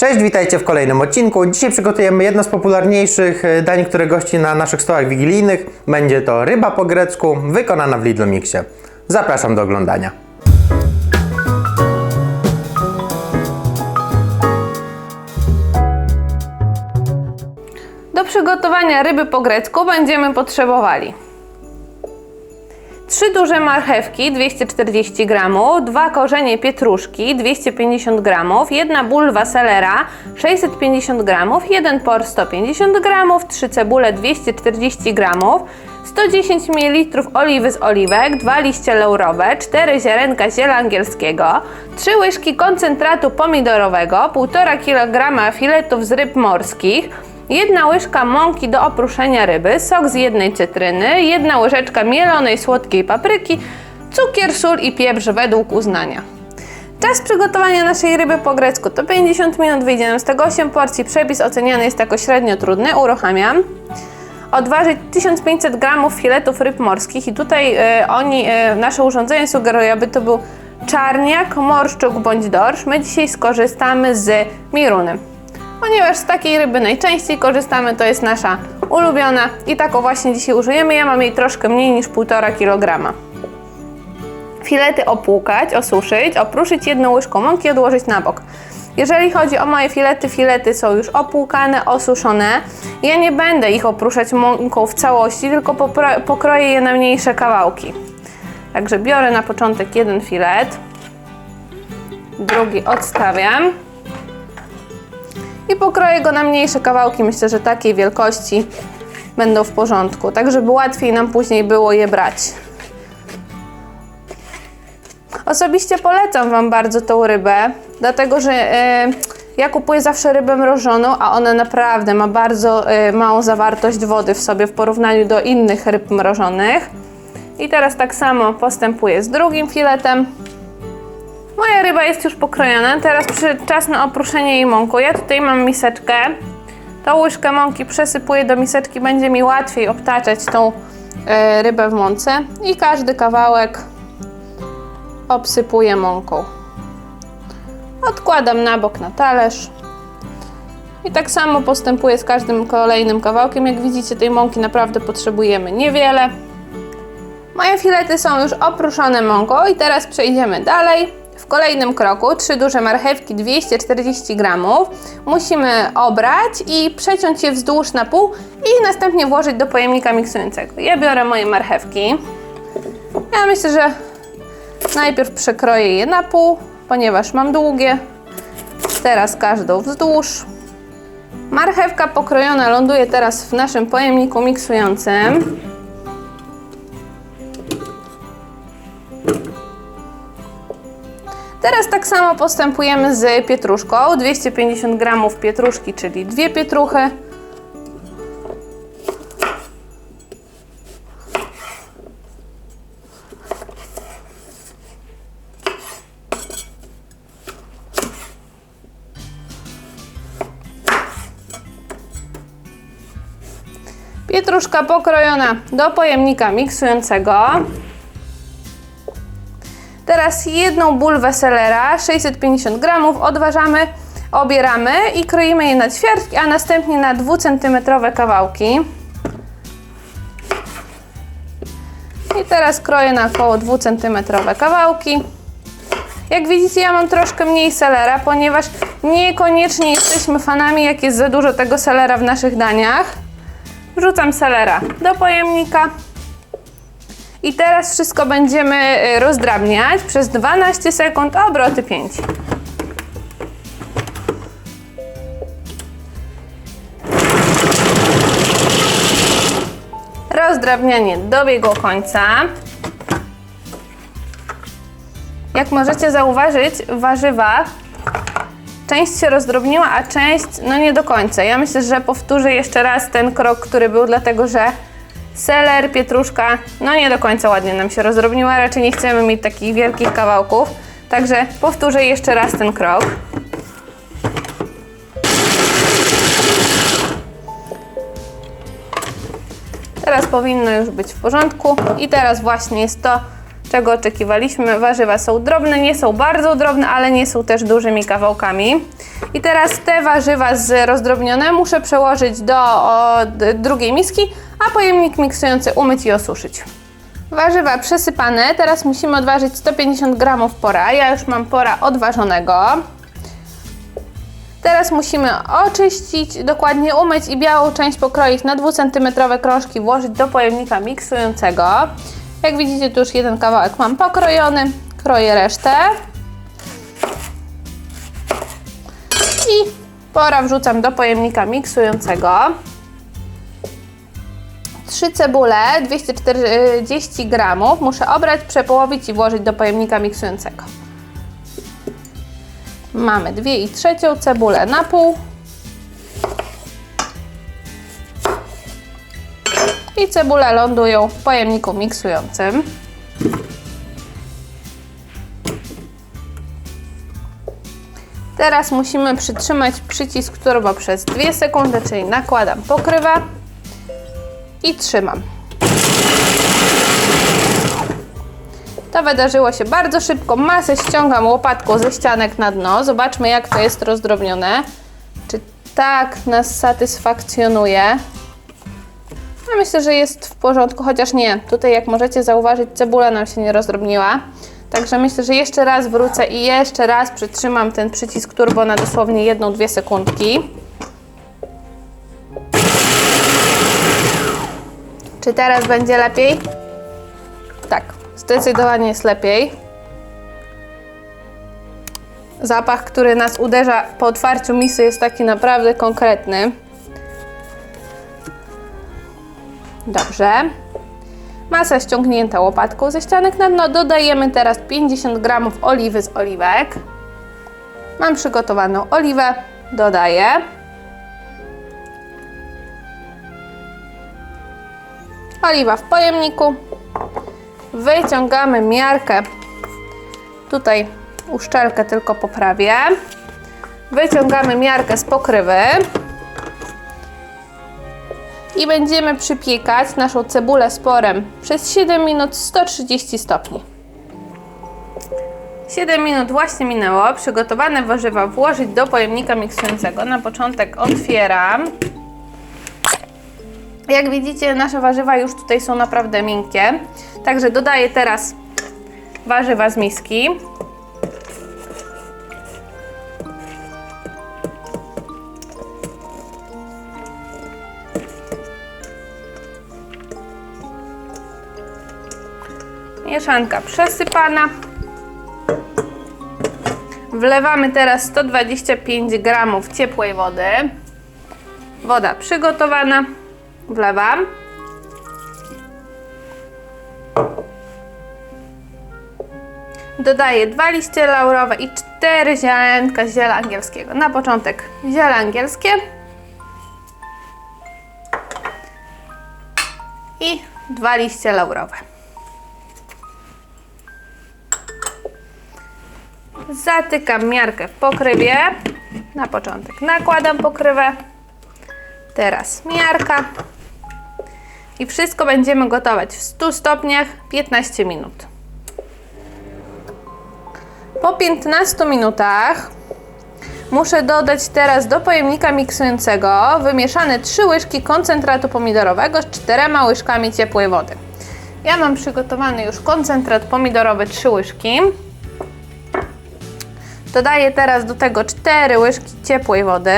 Cześć, witajcie w kolejnym odcinku. Dzisiaj przygotujemy jedno z popularniejszych e, dań, które gości na naszych stołach wigilijnych. Będzie to ryba po grecku, wykonana w Lidl Mixie. Zapraszam do oglądania. Do przygotowania ryby po grecku będziemy potrzebowali 3 duże marchewki 240 g, 2 korzenie pietruszki 250 g, jedna bulwa selera 650 g, 1 por 150 g, 3 cebule 240 g, 110 ml oliwy z oliwek, 2 liście laurowe, 4 ziarenka ziela angielskiego, 3 łyżki koncentratu pomidorowego, 1,5 kg filetów z ryb morskich, Jedna łyżka mąki do oprószenia ryby, sok z jednej cytryny, jedna łyżeczka mielonej słodkiej papryki, cukier, sól i pieprz według uznania. Czas przygotowania naszej ryby po grecku to 50 minut, wyjdzie nam z tego 8 porcji. Przepis oceniany jest jako średnio trudny, uruchamiam. Odważyć 1500 g filetów ryb morskich i tutaj e, oni, e, nasze urządzenie sugeruje, aby to był czarniak, morszczuk bądź dorsz. My dzisiaj skorzystamy z miruny. Ponieważ z takiej ryby najczęściej korzystamy, to jest nasza ulubiona i taką właśnie dzisiaj użyjemy. Ja mam jej troszkę mniej niż 1,5 kg. Filety opłukać, osuszyć, opruszyć jedną łyżką mąki i odłożyć na bok. Jeżeli chodzi o moje filety, filety są już opłukane, osuszone. Ja nie będę ich opruszać mąką w całości, tylko pokroję je na mniejsze kawałki. Także biorę na początek jeden filet, drugi odstawiam i pokroję go na mniejsze kawałki. Myślę, że takiej wielkości będą w porządku, tak żeby łatwiej nam później było je brać. Osobiście polecam Wam bardzo tą rybę, dlatego że e, ja kupuję zawsze rybę mrożoną, a ona naprawdę ma bardzo e, małą zawartość wody w sobie w porównaniu do innych ryb mrożonych. I teraz tak samo postępuję z drugim filetem. Moja ryba jest już pokrojona, teraz czas na oprószenie jej mąką. Ja tutaj mam miseczkę. Tą łyżkę mąki przesypuję do miseczki, będzie mi łatwiej obtaczać tą e, rybę w mące. I każdy kawałek obsypuję mąką. Odkładam na bok na talerz. I tak samo postępuję z każdym kolejnym kawałkiem. Jak widzicie, tej mąki naprawdę potrzebujemy niewiele. Moje filety są już oprószone mąką i teraz przejdziemy dalej. W kolejnym kroku trzy duże marchewki 240 g musimy obrać i przeciąć je wzdłuż na pół i następnie włożyć do pojemnika miksującego. Ja biorę moje marchewki. Ja myślę, że najpierw przekroję je na pół, ponieważ mam długie. Teraz każdą wzdłuż. Marchewka pokrojona ląduje teraz w naszym pojemniku miksującym. Teraz tak samo postępujemy z pietruszką. 250 g pietruszki, czyli dwie pietruchy. Pietruszka pokrojona do pojemnika miksującego. Teraz jedną bulwę selera, 650 g, odważamy, obieramy i kroimy je na ćwiartki, a następnie na 2 cm kawałki. I teraz kroję na około 2 cm kawałki. Jak widzicie, ja mam troszkę mniej selera, ponieważ niekoniecznie jesteśmy fanami, jak jest za dużo tego selera w naszych daniach. Wrzucam selera do pojemnika. I teraz wszystko będziemy y, rozdrabniać przez 12 sekund, obroty 5. Rozdrabnianie dobiegło końca. Jak możecie zauważyć, warzywa część się rozdrobniła, a część no nie do końca. Ja myślę, że powtórzę jeszcze raz ten krok, który był, dlatego że seler, pietruszka, no nie do końca ładnie nam się rozdrobniła, raczej nie chcemy mieć takich wielkich kawałków. Także powtórzę jeszcze raz ten krok. Teraz powinno już być w porządku i teraz właśnie jest to czego oczekiwaliśmy. Warzywa są drobne, nie są bardzo drobne, ale nie są też dużymi kawałkami. I teraz te warzywa z rozdrobnione muszę przełożyć do o, drugiej miski, a pojemnik miksujący umyć i osuszyć. Warzywa przesypane, teraz musimy odważyć 150 g pora. Ja już mam pora odważonego. Teraz musimy oczyścić, dokładnie umyć i białą część pokroić na 2 cm krążki, włożyć do pojemnika miksującego. Jak widzicie, tu już jeden kawałek mam pokrojony. Kroję resztę. I pora wrzucam do pojemnika miksującego. Trzy cebule, 240 gramów. Muszę obrać, przepołowić i włożyć do pojemnika miksującego. Mamy dwie i trzecią cebulę na pół. I cebule lądują w pojemniku miksującym. Teraz musimy przytrzymać przycisk turbo przez 2 sekundy, czyli nakładam pokrywę i trzymam. To wydarzyło się bardzo szybko. Masę ściągam łopatką ze ścianek na dno. Zobaczmy, jak to jest rozdrobnione. Czy tak nas satysfakcjonuje? Ja myślę, że jest w porządku, chociaż nie. Tutaj, jak możecie zauważyć, cebula nam się nie rozdrobniła. Także myślę, że jeszcze raz wrócę i jeszcze raz przytrzymam ten przycisk turbo na dosłownie 1-2 sekundki. Czy teraz będzie lepiej? Tak, zdecydowanie jest lepiej. Zapach, który nas uderza po otwarciu misy jest taki naprawdę konkretny. Dobrze. Masa ściągnięta łopatką ze ścianek na dno. Dodajemy teraz 50 g oliwy z oliwek. Mam przygotowaną oliwę. Dodaję. Oliwa w pojemniku. Wyciągamy miarkę. Tutaj uszczelkę tylko poprawię. Wyciągamy miarkę z pokrywy. I będziemy przypiekać naszą cebulę z porem przez 7 minut 130 stopni. 7 minut właśnie minęło. Przygotowane warzywa włożyć do pojemnika miksującego. Na początek otwieram. Jak widzicie, nasze warzywa już tutaj są naprawdę miękkie. Także dodaję teraz warzywa z miski. Mieszanka przesypana. Wlewamy teraz 125 g ciepłej wody. Woda przygotowana. Wlewam. Dodaję dwa liście laurowe i cztery ziarenka ziela angielskiego. Na początek ziele angielskie. I dwa liście laurowe. Zatykam miarkę w pokrywie. Na początek nakładam pokrywę. Teraz miarka. I wszystko będziemy gotować w 100 stopniach 15 minut. Po 15 minutach muszę dodać teraz do pojemnika miksującego wymieszane 3 łyżki koncentratu pomidorowego z 4 łyżkami ciepłej wody. Ja mam przygotowany już koncentrat pomidorowy 3 łyżki. Dodaję teraz do tego 4 łyżki ciepłej wody.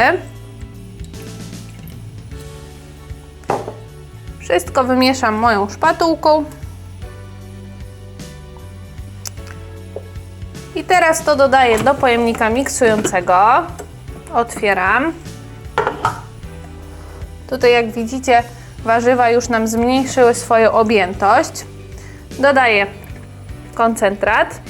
Wszystko wymieszam moją szpatułką. I teraz to dodaję do pojemnika miksującego. Otwieram. Tutaj jak widzicie warzywa już nam zmniejszyły swoją objętość. Dodaję koncentrat.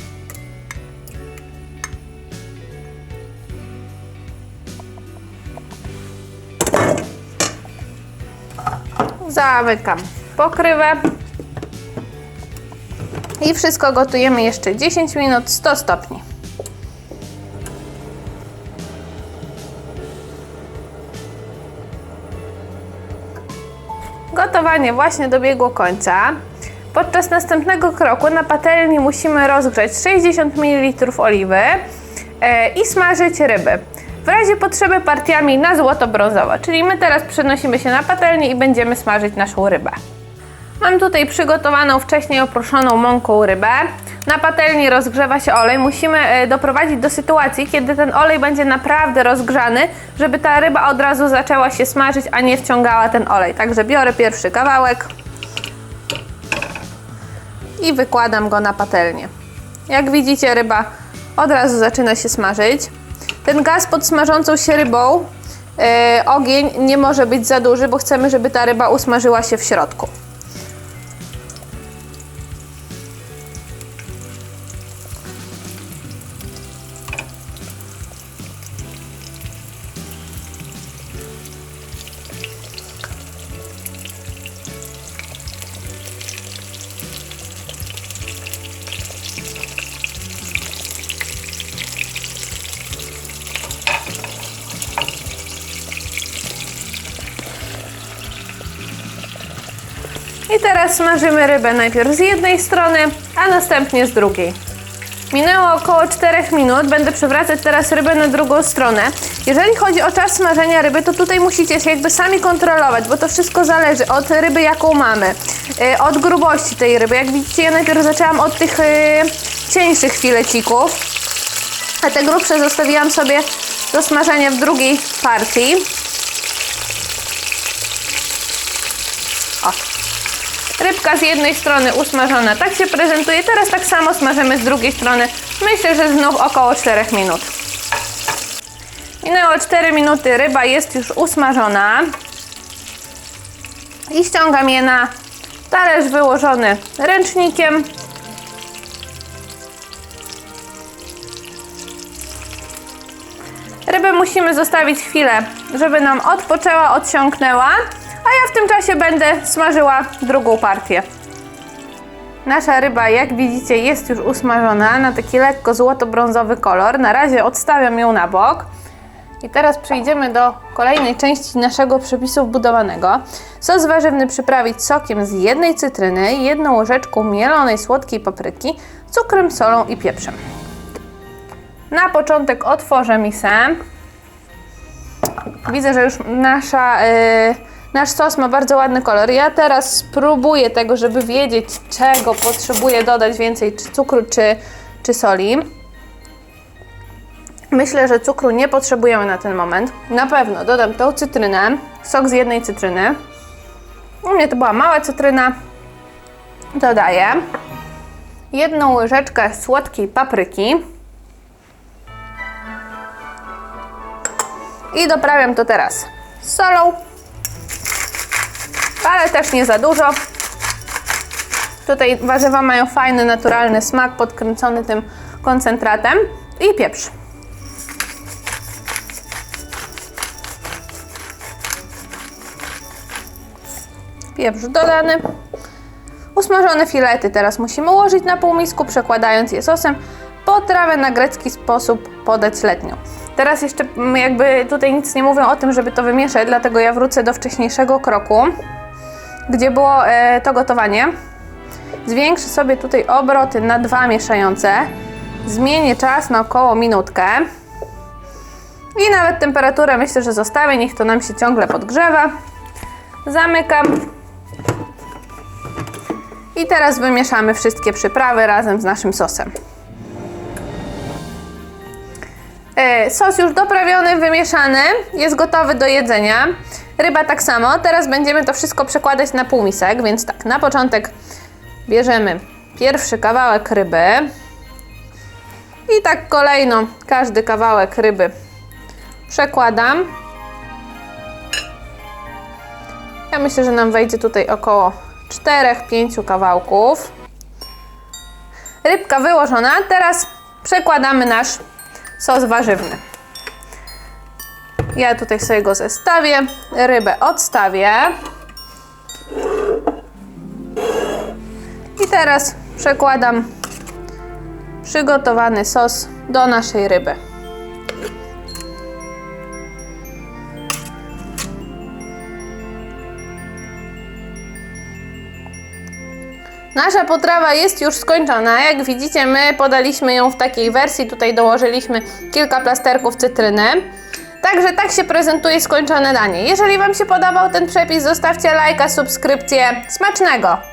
Zamykam pokrywę. I wszystko gotujemy jeszcze 10 minut 100 stopni. Gotowanie właśnie dobiegło końca. Podczas następnego kroku na patelni musimy rozgrzać 60 ml oliwy e, i smażyć ryby. W razie potrzeby partiami na złoto-brązowo, czyli my teraz przenosimy się na patelnię i będziemy smażyć naszą rybę. Mam tutaj przygotowaną wcześniej oproszoną mąką rybę. Na patelni rozgrzewa się olej. Musimy e, doprowadzić do sytuacji, kiedy ten olej będzie naprawdę rozgrzany, żeby ta ryba od razu zaczęła się smażyć, a nie wciągała ten olej. Także biorę pierwszy kawałek i wykładam go na patelnię. Jak widzicie, ryba od razu zaczyna się smażyć. Ten gaz pod smażącą się rybą, e, ogień nie może być za duży, bo chcemy, żeby ta ryba usmażyła się w środku. I teraz smażymy rybę najpierw z jednej strony, a następnie z drugiej. Minęło około 4 minut, będę przewracać teraz rybę na drugą stronę. Jeżeli chodzi o czas smażenia ryby, to tutaj musicie się jakby sami kontrolować, bo to wszystko zależy od ryby, jaką mamy, yy, od grubości tej ryby. Jak widzicie, ja najpierw zaczęłam od tych yy, cieńszych filecików, a te grubsze zostawiłam sobie do smażenia w drugiej partii. O, Rybka z jednej strony usmażona, tak się prezentuje. Teraz tak samo smażymy z drugiej strony. Myślę, że znów około 4 minut. Minęło 4 minuty, ryba jest już usmażona. I ściągam je na talerz wyłożony ręcznikiem. Rybę musimy zostawić chwilę, żeby nam odpoczęła, odsiąknęła, ja w tym czasie będę smażyła drugą partię. Nasza ryba, jak widzicie, jest już usmażona na taki lekko złoto-brązowy kolor. Na razie odstawiam ją na bok. I teraz przejdziemy do kolejnej części naszego przepisu wbudowanego. Sos warzywny przyprawić sokiem z jednej cytryny, jedną łyżeczką mielonej słodkiej papryki, cukrem, solą i pieprzem. Na początek otworzę misę. Widzę, że już nasza, yy, nasz sos ma bardzo ładny kolor. Ja teraz spróbuję tego, żeby wiedzieć, czego potrzebuję dodać więcej, czy cukru, czy, czy soli. Myślę, że cukru nie potrzebujemy na ten moment. Na pewno dodam tą cytrynę, sok z jednej cytryny. U mnie to była mała cytryna. Dodaję jedną łyżeczkę słodkiej papryki. I doprawiam to teraz solą, ale też nie za dużo. Tutaj warzywa mają fajny, naturalny smak, podkręcony tym koncentratem i pieprz. Pieprz dodany. Usmażone filety teraz musimy ułożyć na półmisku, przekładając je sosem. Potrawę na grecki sposób podać letnią. Teraz jeszcze mm, jakby tutaj nic nie mówią o tym, żeby to wymieszać, dlatego ja wrócę do wcześniejszego kroku, gdzie było e, to gotowanie. Zwiększę sobie tutaj obroty na dwa mieszające. Zmienię czas na około minutkę. I nawet temperaturę myślę, że zostawię, niech to nam się ciągle podgrzewa. Zamykam. I teraz wymieszamy wszystkie przyprawy razem z naszym sosem. E, Sos już doprawiony, wymieszany, jest gotowy do jedzenia. Ryba tak samo. Teraz będziemy to wszystko przekładać na półmisek, więc tak, na początek bierzemy pierwszy kawałek ryby. I tak kolejno każdy kawałek ryby przekładam. Ja myślę, że nam wejdzie tutaj około 4-5 kawałków. Rybka wyłożona. Teraz przekładamy nasz sos warzywny. Ja tutaj sobie go zestawię, rybę odstawię. I teraz przekładam przygotowany sos do naszej ryby. Nasza potrawa jest już skończona. Jak widzicie, my podaliśmy ją w takiej wersji. Tutaj dołożyliśmy kilka plasterków cytryny. Także tak się prezentuje skończone danie. Jeżeli Wam się podobał ten przepis, zostawcie lajka, subskrypcję. Smacznego!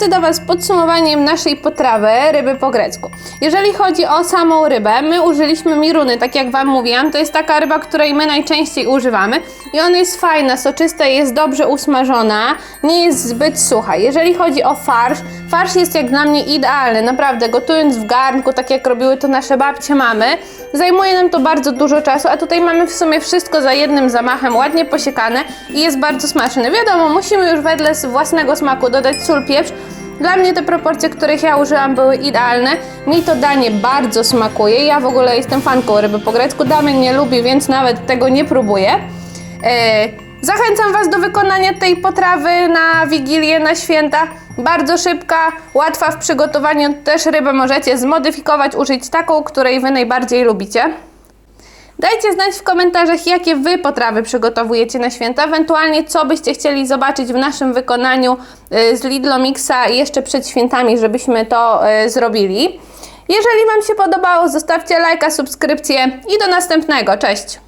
Przychodzę do Was z podsumowaniem naszej potrawy ryby po grecku. Jeżeli chodzi o samą rybę, my użyliśmy miruny, tak jak Wam mówiłam. To jest taka ryba, której my najczęściej używamy i ona jest fajna, soczysta, jest dobrze usmażona, nie jest zbyt sucha. Jeżeli chodzi o farsz, farsz jest jak dla mnie idealny, naprawdę. Gotując w garnku, tak jak robiły to nasze babcie, mamy, zajmuje nam to bardzo dużo czasu, a tutaj mamy w sumie wszystko za jednym zamachem, ładnie posiekane i jest bardzo smaczne. Wiadomo, musimy już wedle własnego smaku dodać sól, pieprz, dla mnie te proporcje, których ja użyłam, były idealne. Mi to danie bardzo smakuje. Ja w ogóle jestem fanką ryby po grecku. Nie lubi, więc nawet tego nie próbuję. E, zachęcam Was do wykonania tej potrawy na Wigilię, na święta. Bardzo szybka, łatwa w przygotowaniu. Też rybę możecie zmodyfikować, użyć taką, której Wy najbardziej lubicie. Dajcie znać w komentarzach, jakie Wy potrawy przygotowujecie na święta, ewentualnie co byście chcieli zobaczyć w naszym wykonaniu y, z Lidlo Mixa jeszcze przed świętami, żebyśmy to y, zrobili. Jeżeli Wam się podobało, zostawcie lajka, subskrypcję i do następnego. Cześć!